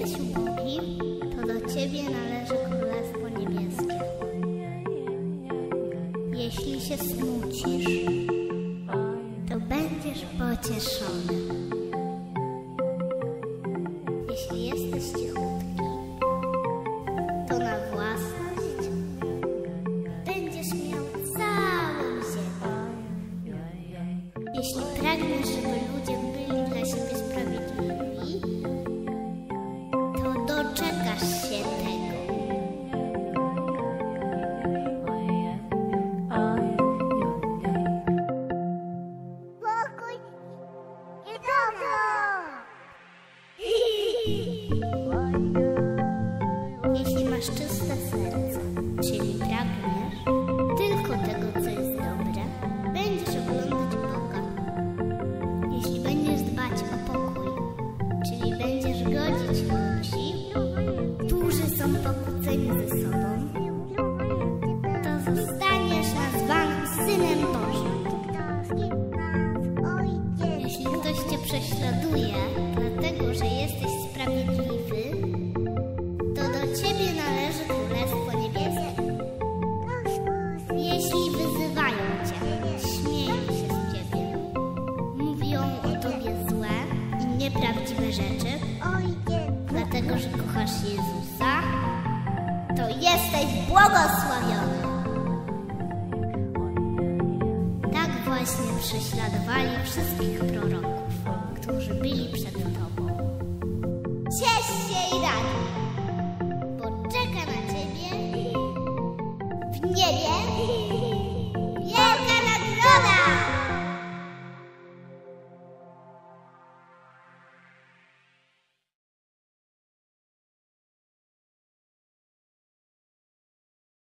jesteś ubogi, to do ciebie należy Królestwo Niebieskie. Jeśli się smucisz, to będziesz pocieszony. Jeśli jesteś cichutki, to na własność będziesz miał całą ziemię. Jeśli pragniesz, żeby ludzie byli Jeśli masz czyste serce, czyli pragniesz tylko tego, co jest dobre, będziesz oglądać Boga. Jeśli będziesz dbać o pokój, czyli będziesz godzić ludzi, którzy są pokłóceni ze sobą, to zostaniesz nazwany Synem Bożym. Jeśli ktoś cię prześladuje, ciebie należy Królestwo Niebieskie. Jeśli wyzywają cię, śmieją się z ciebie, mówią o tobie złe i nieprawdziwe rzeczy, dlatego że kochasz Jezusa, to jesteś błogosławiony. Tak właśnie prześladowali wszystkich proroków, którzy byli przed Tobą. Ciesz się i Nie wiem.